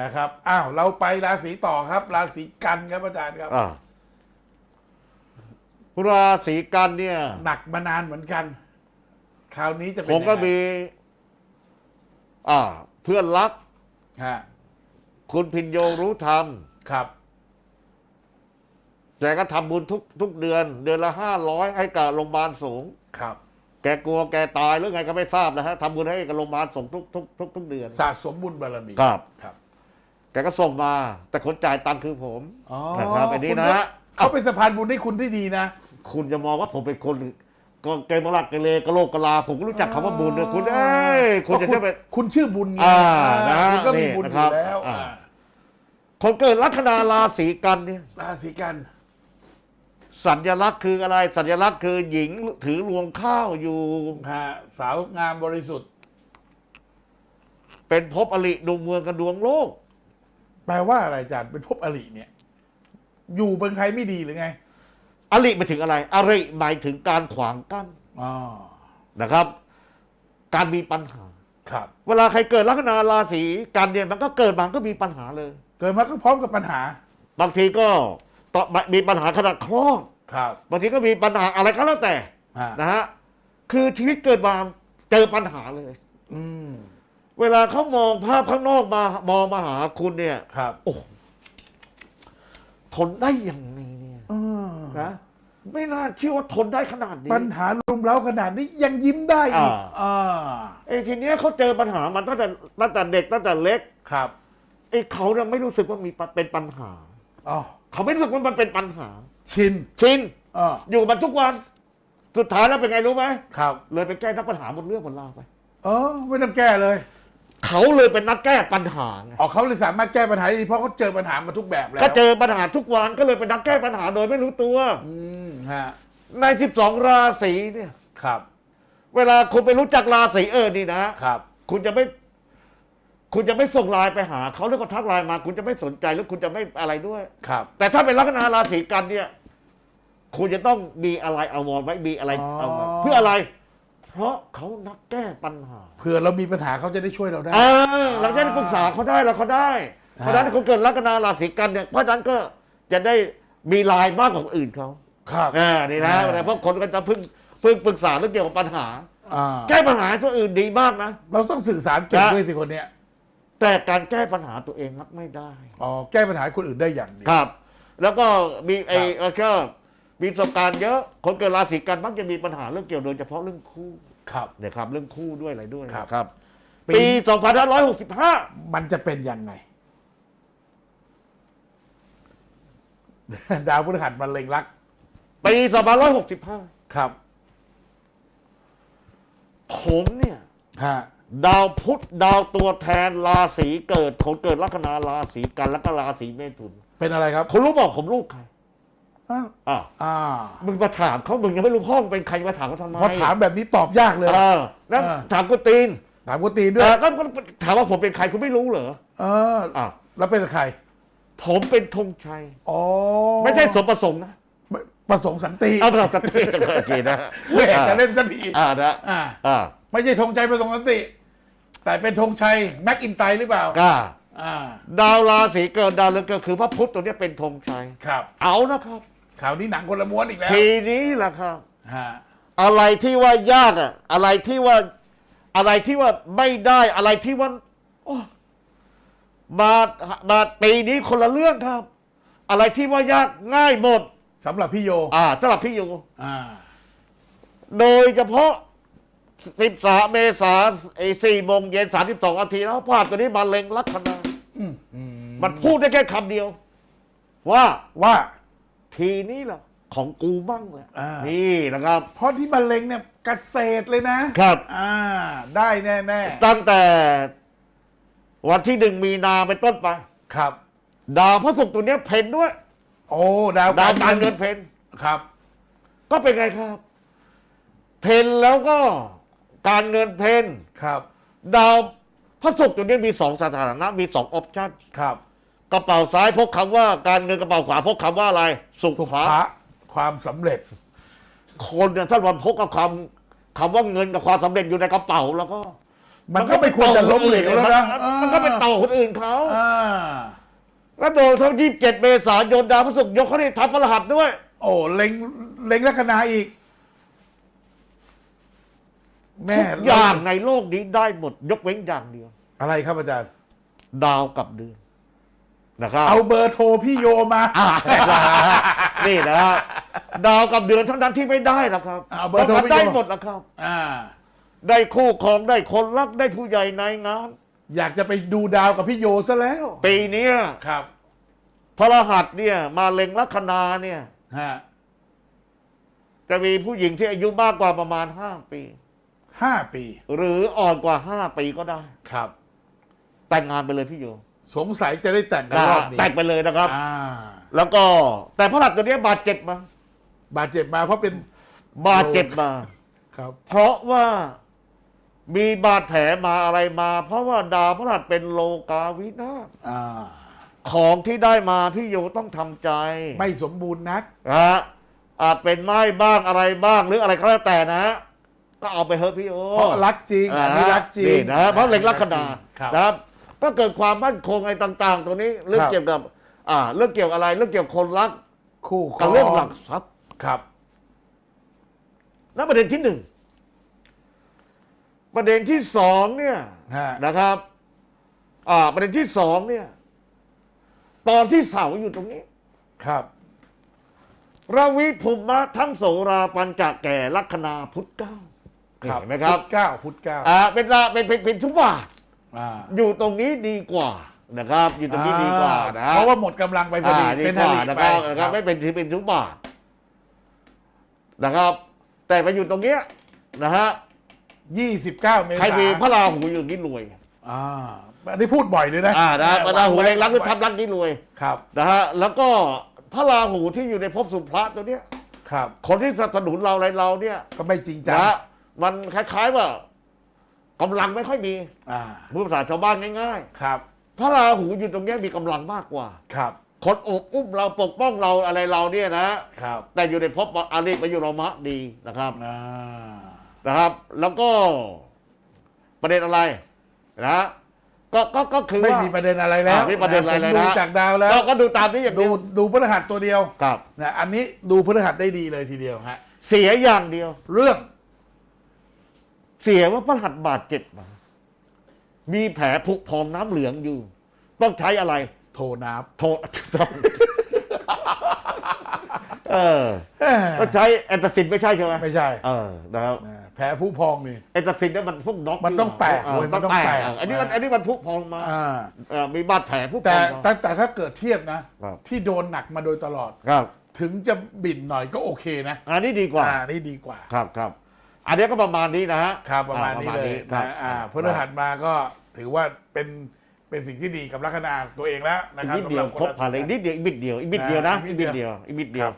นะครับอ้าวเราไปราศีต่อครับ ราศีกันครับอาจารย์ครับ อ่าราศีกันเนี่ยหนักมานานเหมือนกัน คราวนี้จะเป็นผมก็ยังไงมี อ่า เพื่อนรัก ฮะคุณพินโยรู้ธรรมครับแกก็ทำบุญทุกทุกเดือน เดือนละห้าร้อยให้กับโรงพยาบาลสูง ครับ แกกลัวแกตายหรือไงก็ไม่ทราบนะฮะทำบุญให้กับโรงพยาบาลส่งทุกทุกทุกทุกเดือน สะสมบุญบารมีครับ ครับ แกก็ส่งมา แต่คนจ่ายตังค์คือผมอ๋อนะครับอันนี้คุณนะก็เขาเป็นสะพานบุญให้คุณที่ดีนะ คุณจะมองว่าผมเป็นคนก็เกมรักเกเรกะโลกกะลา ผมก็รู้จักคำว่าบุญนะคุณเอ้ยคุณจะเพราใช่เป็นคุณชื่อบุญไงอ่านะคุณก็มีนี่บุญอนะครับยู่แล้วอ่าอ่าคนเกิดลัคนาราศีกันเนี่ย ราศีกัน สัญลักษณ์คืออะไร สัญลักษณ์คือหญิงถือรวงข้าวอยู่ฮะสาวงามบริสุทธิ์ เป็นภพอริดวงเมืองกับดวงโลก แปลว่าอะไรอาจารย์เป็นภพอริเนี่ย อยู่เป็นใครไม่ดีหรือไงอริหมายถึงอะไรอริหมายถึงการขวางกั้นอ๋อนะครับ การมีปัญหา ครับ เวลาใครเกิดลัคนาราศีกันเนี่ยมันก็เกิดมาก็มีปัญหาเลย เกิดมาก็พร้อมกับปัญหา บางทีก็ต่อมีปัญหาขนาดคลอดครับ บางทีก็มีปัญหาอะไรก็แล้วแต่ฮะนะฮะคือชีวิตเกิดมาเจอปัญหาเลย อืม เวลาเขามองภาพข้างนอกมามองมาหาคุณเนี่ยครับ โอ้ทนได้อย่างนี้เนี่ยอืมนะไม่น่าเชื่อว่าทนได้ขนาดนี้ปัญหารุมเร้าขนาดนี้ยังยิ้มได้อีกอ่าอ่าไอ้ทีเนี้ยเขาเจอปัญหามันตั้งแต่ตั้งแต่เด็กตั้งแต่เล็กครับไอ้เขาเนี่ยไม่รู้สึกว่ามีปะเป็นปัญหาอ๋อเขาไม่รู้สึกว่ามันเป็นปัญหา ชินชินอ่าอยู่กับมันทุกวัน สุดท้ายแล้วเป็นไงรู้ไหมครับ เลยไปแก้นักปัญหาหมดเรื่องหมดราวไปเออไม่ต้องแก้เลย เขาเลยเป็นนักแก้ปัญหาไงอ๋อเขาเลยสามารถแก้ปัญหาได้ดีเพราะเขาเจอปัญหามาทุกแบบแล้วก็เจอปัญหาทุกวันก็เลยเป็นนักแก้ปัญหาโดยไม่รู้ตัว อืมฮะใน 12 ราศีเนี่ย ครับเวลาคุณไปรู้จักราศีเออนี่นะ ครับ คุณจะไม่ คุณจะไม่ส่งไลน์ไปหาเขาแล้วก็ทักไลน์มา คุณจะไม่สนใจแล้วคุณจะไม่อะไรด้วย ครับ แต่ถ้าเป็นลัคนาราศีกันเนี่ย คุณจะต้องมีอะไรเอาวอนไว้มีอะไรเอาไว้เพื่ออะไร เพราะเขานักแก้ปัญหาเผื่อเรามีปัญหาเขาจะได้ช่วยเราได้ อ่าหลังจากนั้นปรึกษาเขาได้แล้วเขาได้ เพราะฉะนั้นคนเกิดลัคนาราศีกันเนี่ยเพราะฉะนั้นก็จะได้มีไลน์มากกว่าคนอื่นเขาครับ อ่านี่นะอ่า เพราะคนก็จะพึ่งพึ่งปรึกษาเรื่องเกี่ยวกับปัญหา อ่าแก้ปัญหาให้ตัวอื่นดีมากนะ เราต้องสื่อสารเก่งนะด้วยสิคนเนี้ยแต่การแก้ปัญหาตัวเองครับไม่ได้ อ๋อแก้ปัญหาให้คนอื่นได้อย่างเดียว ครับ แล้วก็มีไอ้ครับเอ่อก็มีประสบการณ์เยอะ คนเกิดราศีกันมักจะมีปัญหาเรื่องเกี่ยวโดยเฉพาะเรื่องคู่ ครับเนี่ยครับเรื่องคู่ด้วยอะไรด้วยครับ นะครับปีปี 2565 มันจะเป็นยังไง ดาวพฤหัสมันเล็งรัก ปี 2565 ครับผมเนี่ย ฮะดาวพุธดาวตัวแทนราศีเกิดคนเกิดลัคนาราศีกันแล้วก็ราศีเมถุน เป็นอะไรครับ คุณรู้บอกผมลูกใคร อ้าวอ่าอ่ามึงมาถามเขามึงยังไม่รู้พ่อมึงเป็นใครมาถามเขาทำไมพอถามแบบนี้ตอบยากเลย เออแล้วเออถามกูตีนถามกุตีนด้วเอยอก็ก็ถามว่าผมเป็นใครคุณไม่รู้เหรอเอออ่าแล้วเป็นใครผมเป็นธงชัย อ๋อไม่ใช่สมประสงค์นะประสงค์สันติเอาเราจะเทศโอเคนะแหวกจะเล่นสักทีอ่านะอ่า อ่าไม่ใช่ธงชัยประสงค์สันติ แต่เป็นธงชัยแม็กอินไตหรือเปล่าก็อ่า ดาวราศีเกิดดาวเรืองเกิดคือพระพุธตัวเนี้ยเป็นธงชัย ครับ เอานะครับ ข่าวนี้หนังคนละม้วนอีกแล้วทีนี้แหละครับ ฮะอะไรที่ว่ายากอะอะไรที่ว่าอะไรที่ว่าไม่ได้อะไรที่ว่าโอ้มามาปีนี้คนละเรื่องครับ อะไรที่ว่ายากง่ายหมด สำหรับพี่โยอ่าสำหรับพี่โยอ่าโดยเฉพาะ 13 เมษาไอ้4โมงเย็น 32นาทีแล้วพลาดตัวนี้มาเล็งลัคนาอืมอืมมันพูดได้แค่คำเดียว ว่าว่า ทีนี้แหละของกูบ้างแหละอ่านี่ นี่นะครับ เพราะที่มะเร็งเนี่ยเกษตรเลยนะครับ อ่า ได้แน่แน่ตั้งแต่วันที่หนึ่งมีนาเป็นต้นไป ๆครับ ดาวพระศุกร์ตัวเนี้ยเพนด้วย โอ้ดาวดาวการเงินเพนครับ ก็เป็นไงครับ เพนแล้วก็การเงินเพนครับดาวพระศุกร์ตัวเนี้ยมีสองสถานะมีสองออปชั่น ครับ กระเป๋าซ้ายพกคำว่าการเงินกระเป๋าขวาพกคำว่าอะไร สุสุภาภะความสำเร็จ คนเนี่ยถ้าวันพกกับคำคำว่าเงินกับความสำเร็จอยู่ในกระเป๋าแล้วก็มันก็ไม่ควรจะล้มเหลวแล้วนะมันมันก็ไปต่อคนอื่นเขา อ่าแล้วโดนเขายี่สิบเจ็ดเมษายนดาวพฤหัสยกเขาได้ทัพพระรหัสด้วย โอ้เล็งเล็งลัคนาอีก แม่ทุกอย่างในโลกนี้ได้หมดยกเว้นอย่างเดียว อะไรครับอาจารย์ ดาวกับเดือน นะครับเอาเบอร์โทรพี่โยมา อ่านี่นะฮะดาวกับเดือนเท่านั้นที่ไม่ได้นะครับเอาเบอร์โทรพาะพี่โย ได้หมดนะครับ อ่า ได้คู่ครองได้คนรักได้ผู้ใหญ่ในงาน อยากจะไปดูดาวกับพี่โยซะแล้ว ปีเนี้ยครับพระรหัสเนี่ย มาเล็งลัคนาเนี่ย ฮะจะมีผู้หญิงที่อายุมากกว่าประมาณห้าปี ห้าปีหรืออ่อนกว่าห้าปีก็ได้ ครับ แต่งงานไปเลยพี่โย สงสัยจะได้แต่งกันรอบนี้แต่งไปเลยนะครับ อ่าแล้วก็แต่พระหัสตัวเนี้ยบาดเจ็บมา บาดเจ็บมาเพราะเป็นบาดเจ็บมา ครับ เพราะว่ามีบาดแผลมาอะไรมา เพราะว่าดาวพระหัสเป็นโลกาวินาศอ่า ของที่ได้มาพี่โยต้องทำใจไม่สมบูรณ์นัก นะฮะอาจเป็นไม้บ้างอะไรบ้างหรืออะไรก็แล้วแต่นะก็เอาไปเถอะพี่โยเพราะรักจริงอ่าอันนี้รักจริงนี่นะเพราะเล็งลัคนาครับ นะครับ ก็เกิดความมั่นคงอะไรต่าง ๆตัวนี้เรื่องครับเกี่ยวกับ อ่า เรื่องเกี่ยวอะไร เรื่องเกี่ยวกับคนรักคู่ครกับเรื่องหลักทรัพย์ครับ นั่นประเด็นที่หนึ่งประเด็นที่สองเนี่ยฮะ นะครับ อ่า ประเด็นที่สองเนี่ย ตอนที่เสาอยู่ตรงนี้ ครับราวิภุมะทั้งโสราปัญจแก่ลัคนาพุทธเก้าครับเห็นไหมครับ พุธเก้าพุธเก้าอ่าเป็นละเป็นเป็นเป็นทุกบาท อ่าอยู่ตรงนี้ดีกว่านะครับอยู่ตรงนี้ดีกว่านะเพราะว่าหมดกำลังไปพอดีอ่าดีเป็นกฮาว่ารินะไปครับนะครับไม่เป็นถือเป็นทุกบาทนะครับ แต่ไปอยู่ตรงเนี้ยนะฮะยี่สิบเก้าเมษาใครมีพระราหูอยู่นี่รวย อ่าอันนี้พูดบ่อยเลยนะอ่านะพระราหูเล็งรักหรือทับรักนี่รวยครับนะฮะแล้วก็พระราหูที่อยู่ในภพสุพระตัวเนี้ยครับ คนที่สนับสนุนเราอะไรเราเนี่ยก็ไม่จริงจังนะมันคล้ายๆว่า กำลังไม่ค่อยมีอ่าพูดภาษาชาวบ้านง่ายครับๆพระราหูอยู่ตรงเนี้ยมีกำลังมากกว่า ครับคนโอบอุ้มเราปกป้องเราอะไรเราเนี่ยนะครับแต่อยู่ในภพอาริปยุโรมะดีนะครับอ่านะครับ แล้วก็ประเด็นอะไรนะก็ก็ก็คือไม่ว่า มีประเด็นอะไรแล้วอ่าไม่ประเด็นอะไรเลยผมดูนะจากดาวแล้วก็ก็ดูตามนี้อย่างดูเดียวดูพฤหัสตัวเดียวครับ นะอันนี้ดูพฤหัสได้ดีเลยทีเดียวฮะ เสียอย่างเดียว เรื่อง เสียว่าพระหัตถ์บาดเจ็บมามีแผลผุพองน้ำเหลืองอยู่ ต้องใช้อะไร โทรนับ โทษต้องเออต้องใช้แอนตาซินไม่ใช่ใช่ไหมไม่ใช่เออนะครับ นะแผลผู้พองนี่ แอนตาซินเนี่ยมันพวกน็อกมันต้องแตกเอโอ้อยมันต้องแตกเอันนี้มันอันนี้มันผุพองมาอ่าเออมีบาดแผลผุพแต่องมาแต่แต่ถ้าเกิดเทียบนะ ครับ ที่โดนหนักมาโดยตลอด ครับ ถึงจะบิ่นหน่อยก็โอเคนะอันนี้ดีกว่า อ่านี่ดีกว่า ครับครับ อันนี้ก็ประมาณนี้นะฮะครับประมาณนี้อ่เลยครับนะอ่าพฤหัสมาก็ถือว่าเป็นเป็นสิ่งที่ดีกับลัคนาตัวเองแล้วนะอีกครับนิดเดียวสำหครบผ่านเลยอีกนิดเดียวอีกนิดเดียวอีกนิดเดียวนะอ่าอีกนิดเดียวอีกนิดเดียวครับ